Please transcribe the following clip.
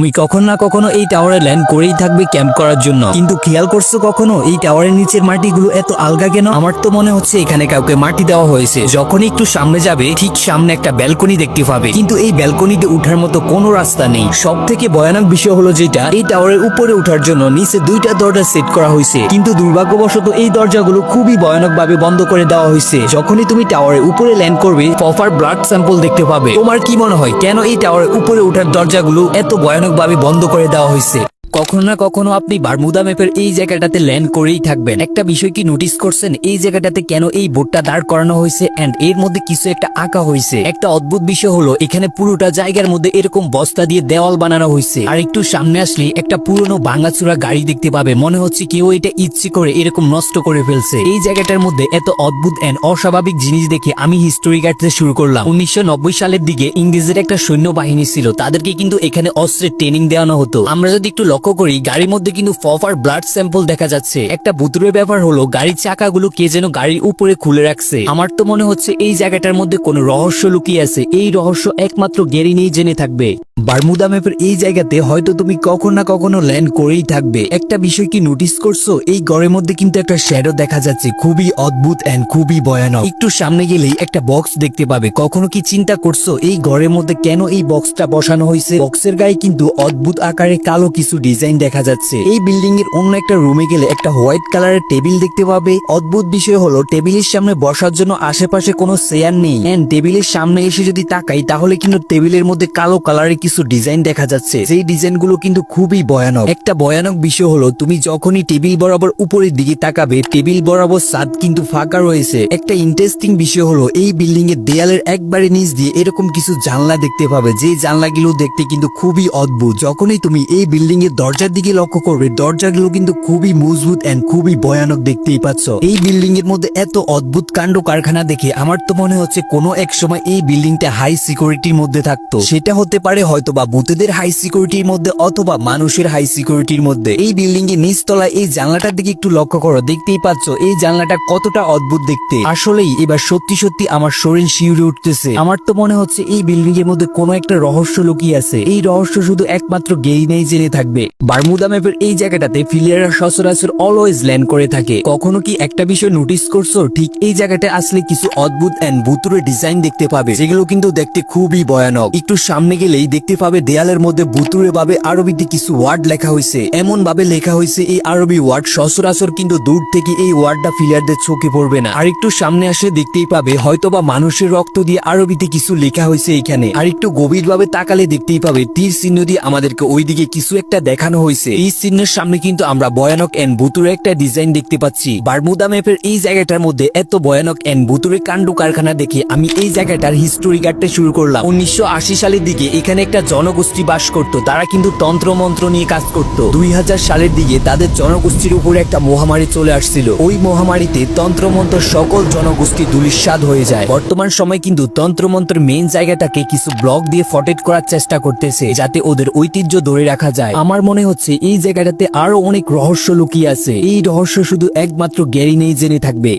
তুমি কখনো না কখনো এই টাওয়ারে ল্যান্ড করেই থাকবে ক্যাম্প করার জন্য। কিন্তু খেয়াল করছ কখনো? এই টাওয়ারের নিচের মাটিগুলো এত আলগা কেন? আমার তো মনে হচ্ছে এখানে কাউকে মাটি দেওয়া হয়েছে। যখনই একটু সামনে যাবে, ঠিক সামনে একটা ব্যালকনি দেখতে পাবে। কিন্তু এই ব্যালকনিতে উঠার মতো কোনো রাস্তা নেই। সব থেকে ভয়ানক বিষয় হলো যেটা, এই টাওয়ারের উপরে ওঠার জন্য নিচে দুইটা দরজা সেট করা হয়েছে। কিন্তু দুর্ভাগ্যবশত এই দরজাগুলো খুবই ভয়ানক ভাবে বন্ধ করে দেওয়া হয়েছে। যখনই তুমি টাওয়ারের উপরে ল্যান্ড করবে প্রপার ব্লাড স্যাম্পল দেখতে পাবে। তোমার কি মনে হয়, কেন এই টাওয়ারের উপরে ওঠার দরজাগুলো এত ভয়ানক ভাবে বন্ধ করে দেওয়া হয়েছে। কখনো না কখনো আপনি বারমুদা ম্যাপের এই জায়গাটাতে ল্যান্ড করেই থাকবেন। একটা বিষয় কি নোটিস করছেন? এই জায়গাটাতে কেন এই বোর্ডটা দাঁড় করানো হয়েছে? এন্ড এর মধ্যে কিছু একটা আঁকা হয়েছে। একটা অদ্ভুত বিষয় হলো, এখানে পুরোটা জায়গার মধ্যে এরকম বস্তা দিয়ে দেওয়াল বানানো হয়েছে। আর একটু সামনে আসলে একটা পুরনো ভাঙাচুরা গাড়ি দেখতে পাবে। মনে হচ্ছে কেউ এটা ইচ্ছে করে এরকম নষ্ট করে ফেলছে। এই জায়গাটার মধ্যে এত অদ্ভুত এন্ড অস্বাভাবিক জিনিস দেখে আমি হিস্টোরি কাটতে শুরু করলাম। উনিশশো নব্বই সালের দিকে ইংরেজের একটা সৈন্য বাহিনী ছিল। তাদেরকে কিন্তু এখানে অস্ত্রের ট্রেনিং দেওয়ানো হতো। আমরা যদি একটু লক্ষ্য করি গাড়ির মধ্যে কিন্তু ফফার ব্লাড স্যাম্পল দেখা যাচ্ছে। একটা ভুতুরের ব্যাপার হলো গাড়ির চাকাগুলো কে যেন গাড়ির উপরে খুলে রাখছে। আমার তো মনে হচ্ছে এই জায়গাটার মধ্যে কোনো রহস্য লুকিয়ে আছে। এই রহস্য একমাত্র গেরি নিয়ে জেনে থাকবে। বারমুদা ম্যাপের এই জায়গাতে হয়তো তুমি কখনো না কখনো ল্যান্ড করেই থাকবে। একটা বিষয় কি নোটিস করছ? এই ঘরের মধ্যে কিন্তু একটা শ্যাডো দেখা যাচ্ছে। খুবই অদ্ভুত এন্ড খুবই ভয়ানক। একটু সামনে গেলেই একটা বক্স দেখতে পাবে। কখনো কি চিন্তা করছ? এই ঘরের মধ্যে কেন এই বক্সটা বসানো হয়েছে? বক্সের গায়ে কিন্তু অদ্ভুত আকারে কালো কিছু ডিজাইন দেখা যাচ্ছে। এই বিল্ডিং এর অন্য একটা রুমে গেলে একটা হোয়াইট কালারের টেবিল দেখতে পাবে। অদ্ভুত বিষয় হলো, টেবিলের সামনে বসার জন্য আশেপাশে কোনো চেয়ার নেই। এন্ড টেবিলের সামনে এসে যদি তাকাই, তাহলে কিন্তু টেবিলের মধ্যে কালো কালারের কিছু ডিজাইন দেখা যাচ্ছে। সেই ডিজাইনগুলো কিন্তু খুবই ভয়ানক। একটা ভয়ানক বিষয় হলো, তুমি যখনই টেবিল বরাবর উপরের দিকে তাকাবে, টেবিল বরাবর ছাদ কিন্তু ফাঁকা রয়েছে। একটা ইন্টারেস্টিং বিষয় হলো, এই বিল্ডিং এর দেয়ালের একবারে নিচ দিয়ে এরকম কিছু জানলা দেখতে পাবে। যে জানলাগুলো দেখতে কিন্তু খুবই অদ্ভুত। যখনই তুমি এই বিল্ডিং এর দরজার দিকে লক্ষ্য করবে, দরজাগুলো কিন্তু খুবই মজবুত এন্ড খুবই ভয়ানক দেখতেই পাচ্ছ। এই বিল্ডিং এর মধ্যে এত অদ্ভুত কাণ্ড কারখানা দেখে আমার তো মনে হচ্ছে কোনো এক সময় এই বিল্ডিংটা হাই সিকিউরিটির মধ্যে থাকতো। সেটা হতে পারে হয়তো বা ভূতেদের হাই সিকিউরিটির মধ্যে অথবা মানুষের হাই সিকিউরিটির মধ্যে। এই বিল্ডিং এর নিচতলায় এই জানলাটার দিকে একটু লক্ষ্য করো, দেখতেই পাচ্ছ এই জানলাটা কতটা অদ্ভুত দেখতে। আসলেই এবার সত্যি সত্যি আমার শরীর শিউরে উঠতেছে। আমার তো মনে হচ্ছে এই বিল্ডিং এর মধ্যে কোনো একটা রহস্য লুকিয়ে আছে। এই রহস্য শুধু একমাত্র গেই নেই জেনে থাকবে। বারমুদা ম্যাপের এই জায়গাটাতে ফিলিয়াররা সচরাচর অলওয়েজ ল্যান্ড করে থাকে। কখনো কি একটা বিষয় নোটিস করছ? ঠিক এই জায়গাটা আসলে কিছু অদ্ভুত এন্ড ভুতুরে ডিজাইন দেখতে পাবে, যেগুলো কিন্তু দেখতে খুবই ভয়ানক। একটু সামনে গেলেই দেখতে পাবে দেয়ালের মধ্যে ভুতুরে ভাবে আরবিতে কিছু ওয়ার্ড লেখা হয়েছে। এমন ভাবে লেখা হয়েছে এই আরবি ওয়ার্ড সচরাচর কিন্তু দূর থেকে এই ওয়ার্ডটা ফিলিয়ারদের চোখে পড়বে না। আর একটু সামনে আসে দেখতেই পাবে হয়তোবা মানুষের রক্ত দিয়ে আরবিতে কিছু লেখা হয়েছে এখানে। আর একটু গভীর ভাবে তাকালে দেখতেই পাবে তীর চিহ্ন দিয়ে আমাদেরকে ওইদিকে কিছু একটা দেখানো হয়েছে এই চিহ্নের সামনে কিন্তু আমরা ভয়ানক এন্ড ভুতুরে একটা ডিজাইন দেখতে পাচ্ছি। বারমুদা ম্যাপের এই জায়গাটার মধ্যে এত ভয়ানক এন্ড ভুতুরে কাণ্ড কারখানা দেখে আমি এই জায়গাটার হিস্টোরি কাটতে শুরু করলাম। উনিশশো সালের দিকে এখানে একটা জনগোষ্ঠী বাস করত। তারা কিন্তু তন্ত্র মন্ত্র নিয়ে কাজ করত। দুই সালের দিকে তাদের জনগোষ্ঠীর উপরে একটা মহামারী চলে আসছিল। ওই মহামারীতে তন্ত্রমন্ত্র সকল জনগোষ্ঠী দুলিশ্বাদ হয়ে যায়। বর্তমান সময় কিন্তু তন্ত্রমন্ত্রের মেন জায়গাটাকে কিছু ব্লক দিয়ে ফটেট করার চেষ্টা করতেছে, যাতে ওদের ঐতিহ্য ধরে রাখা যায়। আমার মনে হচ্ছে এই জায়গাটাতে আরও অনেক রহস্য লুকিয়ে আছে। এই রহস্য শুধু একমাত্র গ্যারি নেই জেনে থাকবে।